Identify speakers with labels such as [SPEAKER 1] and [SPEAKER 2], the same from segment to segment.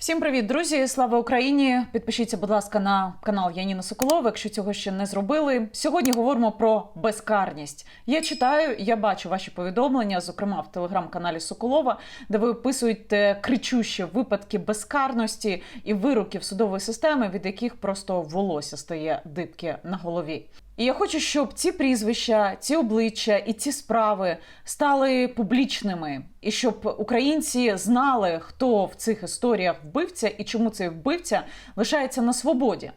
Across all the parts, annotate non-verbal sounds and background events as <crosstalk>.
[SPEAKER 1] Всім привіт, друзі! Слава Україні! Підпишіться, будь ласка, на канал Яніна Соколова, якщо цього ще не зробили. Сьогодні говоримо про безкарність. Я читаю, я бачу ваші повідомлення, зокрема в телеграм-каналі Соколова, де ви описуєте кричущі випадки безкарності і вироків судової системи, від яких просто волосся стає дибки на голові. І я хочу, щоб ці прізвища, ці обличчя і ці справи стали публічними, і щоб українці знали, хто в цих історіях вбивця і чому цей вбивця лишається на свободі.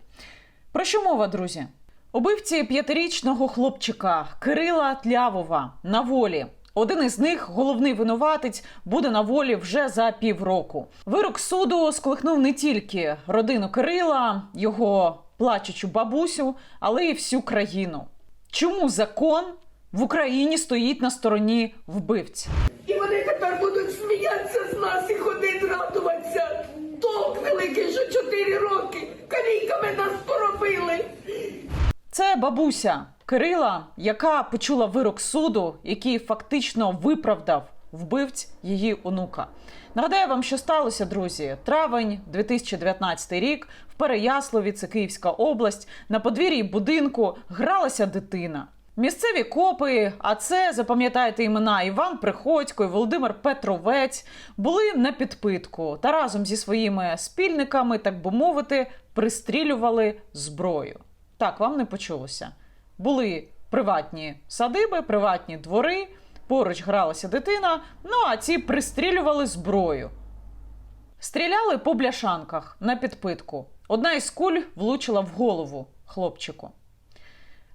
[SPEAKER 1] Про що мова, друзі? Убивці п'ятирічного хлопчика Кирила Тлявова на волі. Один із них, головний винуватець, буде на волі вже за півроку. Вирок суду сколихнув не тільки родину Кирила, його плачучу бабусю, але й всю країну. Чому закон в Україні стоїть на стороні вбивця?
[SPEAKER 2] І вони тепер будуть сміятися з нас і ходити радуватися. Толк великий, що чотири роки. Калійками нас поробили.
[SPEAKER 1] Це бабуся Кирила, яка почула вирок суду, який фактично виправдав вбивць її онука. Нагадаю вам, що сталося, друзі. Травень 2019 рік в Переяславі, це Київська область, на подвір'ї будинку гралася дитина. Місцеві копи, а це запам'ятайте імена Іван Приходько і Володимир Петровець, були на підпитку та разом зі своїми спільниками, так би мовити, пристрілювали зброю. Так, вам не почулося. Були приватні садиби, приватні двори, поруч гралася дитина, ну а ці пристрілювали зброю. Стріляли по бляшанках на підпитку. Одна із куль влучила в голову хлопчику.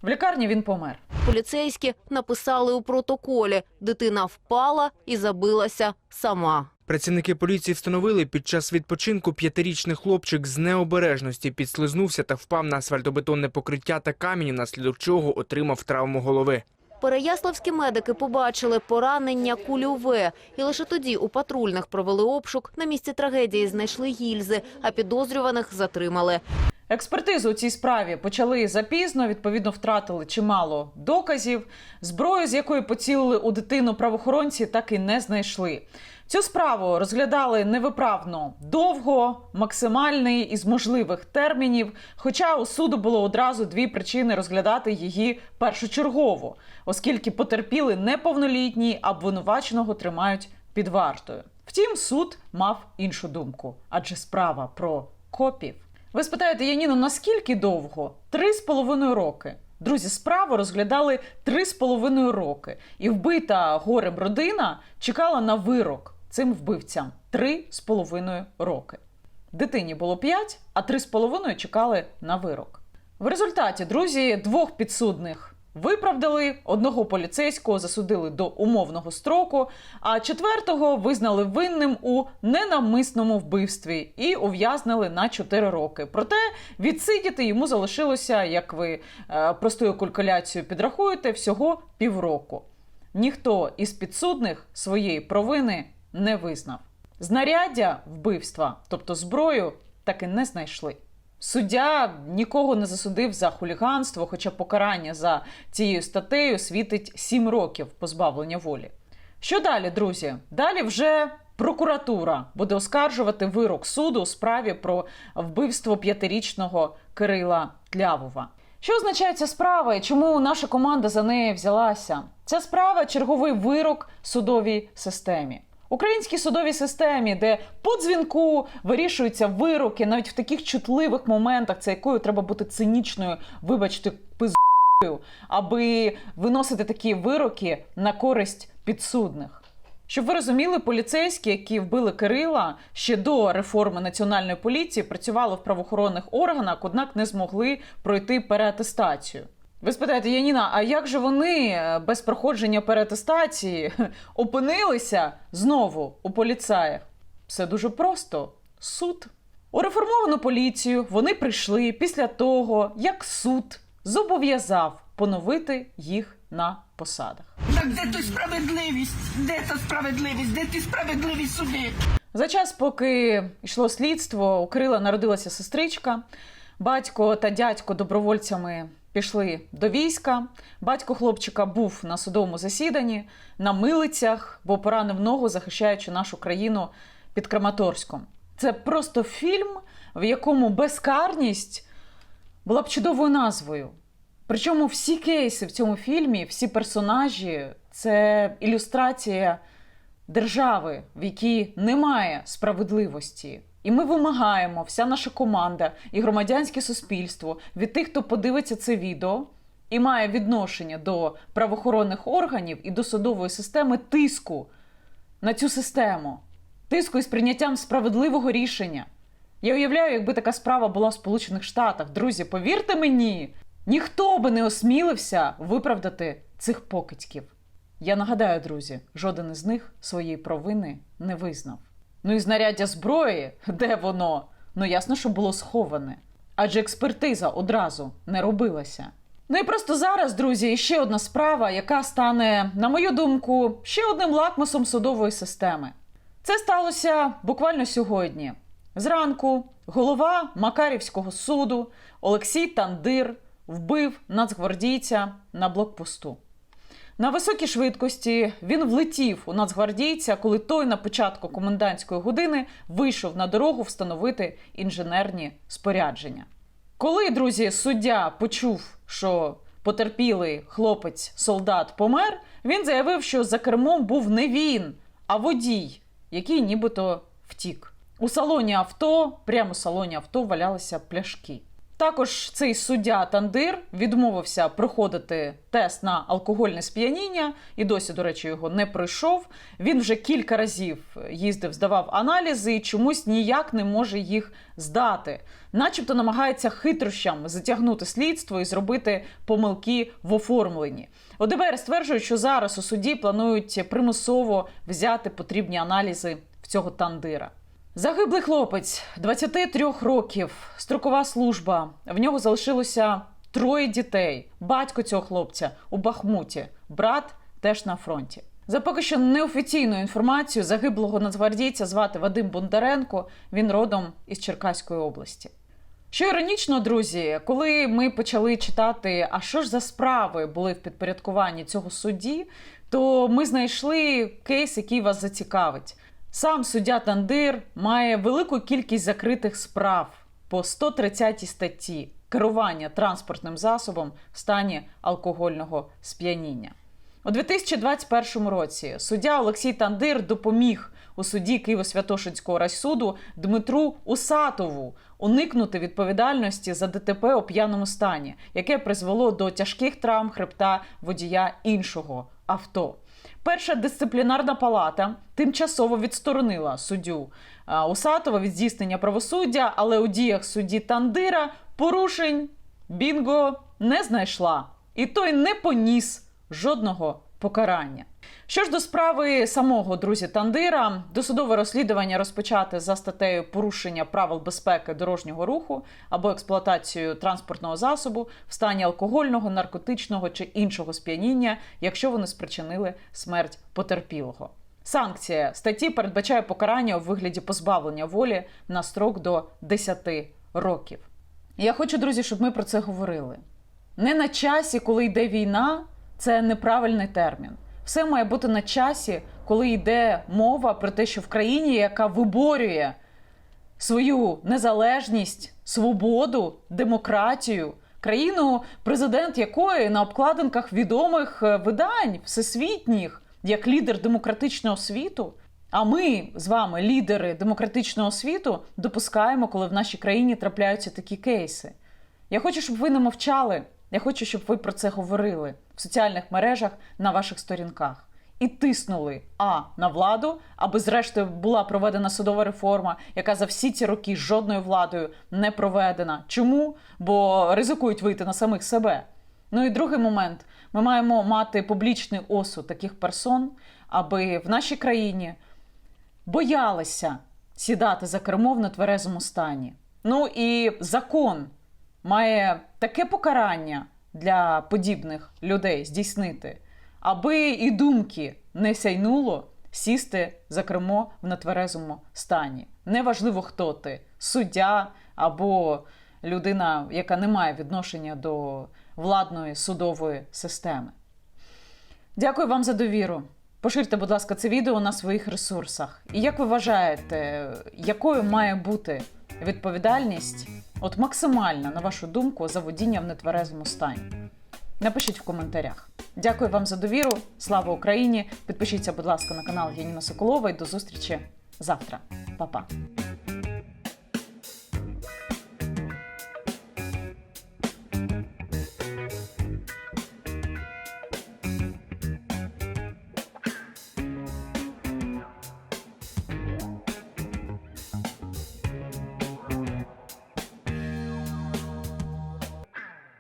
[SPEAKER 1] В лікарні він помер.
[SPEAKER 3] Поліцейські написали у протоколі. Дитина впала і забилася сама.
[SPEAKER 4] Працівники поліції встановили, під час відпочинку п'ятирічний хлопчик з необережності підслизнувся та впав на асфальтобетонне покриття та камінь, внаслідок чого отримав травму голови.
[SPEAKER 3] Переяславські медики побачили поранення кульове. І лише тоді у патрульних провели обшук. На місці трагедії знайшли гільзи, а підозрюваних затримали.
[SPEAKER 1] Експертизу у цій справі почали запізно, відповідно, втратили чимало доказів. Зброю, з якої поцілили у дитину правоохоронці, так і не знайшли. Цю справу розглядали невиправно довго, максимальний із можливих термінів. Хоча у суду було одразу дві причини розглядати її першочергово, оскільки потерпіли неповнолітні, обвинуваченого тримають під вартою. Втім, суд мав іншу думку, адже справа про копів. Ви спитаєте, Яніно, наскільки довго? Три з половиною роки. Друзі, справу розглядали три з половиною роки, і вбита горем родина чекала на вирок цим вбивцям три з половиною роки. Дитині було п'ять, а три з половиною чекали на вирок. В результаті, друзі, двох підсудних виправдали, одного поліцейського засудили до умовного строку, а четвертого визнали винним у ненавмисному вбивстві і ув'язнили на 4 роки. Проте відсидіти йому залишилося, як ви е, простою калькуляцією підрахуєте, всього півроку. Ніхто із підсудних своєї провини не визнав. Знаряддя вбивства, тобто зброю, так і не знайшли. Суддя нікого не засудив за хуліганство, хоча покарання за цією статтею світить 7 років позбавлення волі. Що далі, друзі? Далі вже прокуратура буде оскаржувати вирок суду у справі про вбивство п'ятирічного Кирила Тлявова. Що означає ця справа і чому наша команда за неї взялася? Ця справа черговий вирок судовій системі. Українській судовій системі, де по дзвінку вирішуються вироки, навіть в таких чутливих моментах, це якою треба бути цинічною, вибачте, пиздою, аби виносити такі вироки на користь підсудних. Щоб ви розуміли, поліцейські, які вбили Кирила ще до реформи національної поліції, працювали в правоохоронних органах, однак не змогли пройти переатестацію. Ви спитаєте, Яніна, а як же вони е, без проходження переатестації <laughs> опинилися знову у поліцаях? Все дуже просто: суд. У реформовану поліцію вони прийшли після того, як суд зобов'язав поновити їх на посадах.
[SPEAKER 2] Так де тут справедливість? Де та справедливість? Де ти справедливість суди?
[SPEAKER 1] За час, поки йшло слідство, у Кирила народилася сестричка. Батько та дядько добровольцями пішли до війська. Батько хлопчика був на судовому засіданні, на милицях, бо поранив ногу, захищаючи нашу країну під Краматорськом. Це просто фільм, в якому безкарність була б чудовою назвою. Причому всі кейси в цьому фільмі, всі персонажі це ілюстрація держави, в якій немає справедливості. І ми вимагаємо, вся наша команда і громадянське суспільство від тих, хто подивиться це відео і має відношення до правоохоронних органів і до судової системи тиску на цю систему, тиску із прийняттям справедливого рішення. Я уявляю, якби така справа була в Сполучених Штатах. Друзі, повірте мені, ніхто би не осмілився виправдати цих покидьків. Я нагадаю, друзі, жоден із них своєї провини не визнав. Ну і знаряддя зброї, де воно? Ну ясно, що було сховане. Адже експертиза одразу не робилася. Ну і просто зараз, друзі, ще одна справа, яка стане, на мою думку, ще одним лакмусом судової системи. Це сталося буквально сьогодні. Зранку голова Макарівського суду Олексій Тандир вбив нацгвардійця на блокпосту. На високій швидкості він влетів у нацгвардійця, коли той на початку комендантської години вийшов на дорогу встановити інженерні спорядження. Коли, друзі, суддя почув, що потерпілий хлопець солдат помер, він заявив, що за кермом був не він, а водій, який нібито втік. У салоні авто, прямо у салоні авто, валялися пляшки. Також цей суддя Тандир відмовився проходити тест на алкогольне сп'яніння і досі, до речі, його не пройшов. Він вже кілька разів їздив, здавав аналізи і чомусь ніяк не може їх здати. Начебто намагається хитрощами затягнути слідство і зробити помилки в оформленні. ОДБР стверджує, що зараз у суді планують примусово взяти потрібні аналізи в цього тандира. Загиблий хлопець 23 років, строкова служба. В нього залишилося троє дітей. Батько цього хлопця у Бахмуті, брат теж на фронті. За поки що неофіційною інформацією загиблого нацгвардійця звати Вадим Бондаренко. Він родом із Черкаської області. Що іронічно, друзі, коли ми почали читати, а що ж за справи були в підпорядкуванні цього судді, то ми знайшли кейс, який вас зацікавить. Сам суддя Тандир має велику кількість закритих справ по 130 статті керування транспортним засобом в стані алкогольного сп'яніння. У 2021 році суддя Олексій Тандир допоміг у суді Києво-Святошинського райсуду Дмитру Усатову уникнути відповідальності за ДТП у п'яному стані, яке призвело до тяжких травм хребта водія іншого авто. Перша дисциплінарна палата тимчасово відсторонила суддю а, Усатова від здійснення правосуддя, але у діях судді Тандира порушень бінго не знайшла, і той не поніс жодного покарання. Що ж до справи самого друзі Тандира, досудове розслідування розпочати за статтею порушення правил безпеки дорожнього руху або експлуатацію транспортного засобу в стані алкогольного, наркотичного чи іншого сп'яніння, якщо вони спричинили смерть потерпілого. Санкція статті передбачає покарання у вигляді позбавлення волі на строк до 10 років. Я хочу, друзі, щоб ми про це говорили. Не на часі, коли йде війна, це неправильний термін. Все має бути на часі, коли йде мова про те, що в країні, яка виборює свою незалежність, свободу, демократію, країну, президент якої на обкладинках відомих е, видань всесвітніх, як лідер демократичного світу. А ми з вами, лідери демократичного світу, допускаємо, коли в нашій країні трапляються такі кейси. Я хочу, щоб ви не мовчали. Я хочу, щоб ви про це говорили в соціальних мережах на ваших сторінках і тиснули а на владу, аби зрештою була проведена судова реформа, яка за всі ці роки жодною владою не проведена. Чому? Бо ризикують вийти на самих себе. Ну і другий момент: ми маємо мати публічний осуд таких персон, аби в нашій країні боялися сідати за кермо в нетверезому стані. Ну і закон має таке покарання для подібних людей здійснити, аби і думки не сяйнуло сісти за кермо в нетверезому стані. Неважливо, хто ти суддя або людина, яка не має відношення до владної судової системи. Дякую вам за довіру. Поширте, будь ласка, це відео на своїх ресурсах. І як ви вважаєте, якою має бути відповідальність, от максимальна, на вашу думку, за водіння в нетверезому стані? Напишіть в коментарях. Дякую вам за довіру. Слава Україні! Підпишіться, будь ласка, на канал Яніна Соколова і до зустрічі завтра. Па-па!